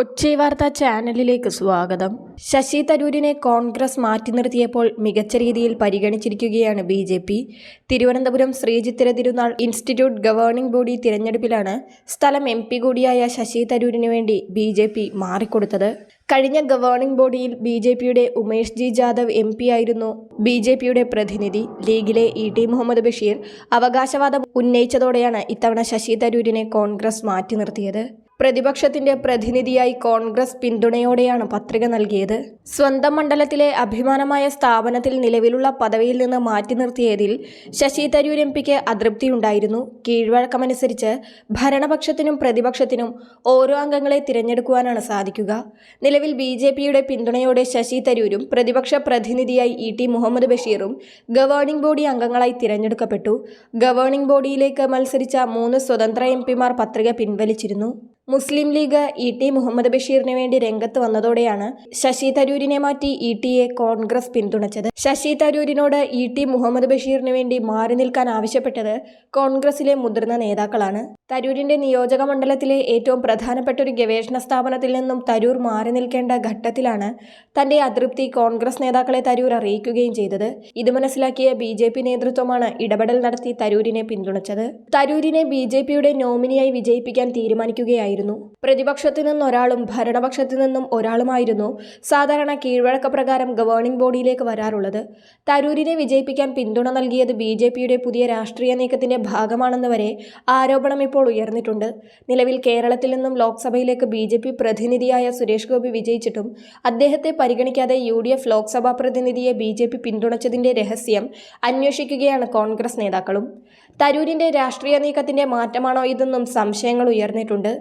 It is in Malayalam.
കൊച്ചി വാർത്താ ചാനലിലേക്ക് സ്വാഗതം. ശശി തരൂരിനെ കോൺഗ്രസ് മാറ്റി നിർത്തിയപ്പോൾ മികച്ച രീതിയിൽ പരിഗണിച്ചിരിക്കുകയാണ് B J P. Thiruvananthapuram Sree Chitra Tirunal institute governing body തിരഞ്ഞെടുപ്പിലാണ് സ്ഥലം എം പി കൂടിയായ ശശി തരൂരിനു വേണ്ടി ബി ജെ പി മാറിക്കൊടുത്തത്. കഴിഞ്ഞ ഗവേണിംഗ് ബോഡിയിൽ ബി ജെ പിയുടെ Umesh G Jadhav M P ആയിരുന്നു ബി ജെ പിയുടെ പ്രതിനിധി. ലീഗിലെ ഇ ടി മുഹമ്മദ് ബഷീർ അവകാശവാദം ഉന്നയിച്ചതോടെയാണ് ഇത്തവണ ശശി തരൂരിനെ കോൺഗ്രസ് മാറ്റി നിർത്തിയത്. പ്രതിപക്ഷത്തിന്റെ പ്രതിനിധിയായി കോൺഗ്രസ് പിന്തുണയോടെയാണ് പത്രിക നൽകിയത്. സ്വന്തം മണ്ഡലത്തിലെ അഭിമാനമായ സ്ഥാപനത്തിൽ നിലവിലുള്ള പദവിയിൽ നിന്ന് മാറ്റി നിർത്തിയതിൽ ശശി തരൂർ എം പിക്ക് അതൃപ്തിയുണ്ടായിരുന്നു. കീഴ്വഴക്കമനുസരിച്ച് ഭരണപക്ഷത്തിനും പ്രതിപക്ഷത്തിനും ഓരോ അംഗങ്ങളെ തിരഞ്ഞെടുക്കുവാനാണ് സാധിക്കുക. നിലവിൽ ബി ജെ പിയുടെ പിന്തുണയോടെ ശശി തരൂരും പ്രതിപക്ഷ പ്രതിനിധിയായി ഇ ടി മുഹമ്മദ് ബഷീറും ഗവേണിംഗ് ബോഡി അംഗങ്ങളായി തിരഞ്ഞെടുക്കപ്പെട്ടു. ഗവേണിംഗ് ബോഡിയിലേക്ക് മത്സരിച്ച മൂന്ന് സ്വതന്ത്ര എം പിമാർ പത്രിക പിൻവലിച്ചിരുന്നു. മുസ്ലിം ലീഗ് ഇ ടി മുഹമ്മദ് ബഷീറിന് വേണ്ടി രംഗത്ത് വന്നതോടെയാണ് ശശി തരൂരിനെ മാറ്റി ഇ ടിയെ കോൺഗ്രസ് പിന്തുണച്ചത്. ശശി തരൂരിനോട് ഇ ടി മുഹമ്മദ് ബഷീറിന് വേണ്ടി മാറി നിൽക്കാൻ ആവശ്യപ്പെട്ടത് കോൺഗ്രസിലെ മുതിർന്ന നേതാക്കളാണ്. തരൂരിന്റെ നിയോജക മണ്ഡലത്തിലെ ഏറ്റവും പ്രധാനപ്പെട്ട ഒരു ഗവേഷണ സ്ഥാപനത്തിൽ നിന്നും തരൂർ മാറി നിൽക്കേണ്ട ഘട്ടത്തിലാണ് തന്റെ അതൃപ്തി കോൺഗ്രസ് നേതാക്കളെ തരൂർ അറിയിക്കുകയും ചെയ്തത്. ഇത് മനസ്സിലാക്കിയ ബി ജെ പി നേതൃത്വമാണ് ഇടപെടൽ നടത്തി തരൂരിനെ പിന്തുണച്ചത്. തരൂരിനെ ബി ജെ പിയുടെ നോമിനിയായി വിജയിപ്പിക്കാൻ തീരുമാനിക്കുകയായിരുന്നു പ്രതിപക്ഷത്തു നിന്നൊരാളും ഭരണപക്ഷത്തു നിന്നും ഒരാളുമായിരുന്നു സാധാരണ കീഴ്വഴക്ക പ്രകാരം ഗവേണിംഗ് ബോഡിയിലേക്ക് വരാറുള്ളത്. തരൂരിനെ വിജയിപ്പിക്കാൻ പിന്തുണ നൽകിയത് ബി പുതിയ രാഷ്ട്രീയ നീക്കത്തിന്റെ ഭാഗമാണെന്ന് വരെ ആരോപണം ഇപ്പോൾ ഉയർന്നിട്ടുണ്ട്. നിലവിൽ കേരളത്തിൽ നിന്നും ലോക്സഭയിലേക്ക് ബി പ്രതിനിധിയായ സുരേഷ് ഗോപി വിജയിച്ചിട്ടും അദ്ദേഹത്തെ പരിഗണിക്കാതെ യു ലോക്സഭാ പ്രതിനിധിയെ ബി ജെ പിന്തുണച്ചതിന്റെ രഹസ്യം അന്വേഷിക്കുകയാണ് കോൺഗ്രസ് നേതാക്കളും. തരൂരിന്റെ രാഷ്ട്രീയ നീക്കത്തിന്റെ മാറ്റമാണോ ഇതെന്നും സംശയങ്ങൾ ഉയർന്നിട്ടുണ്ട്.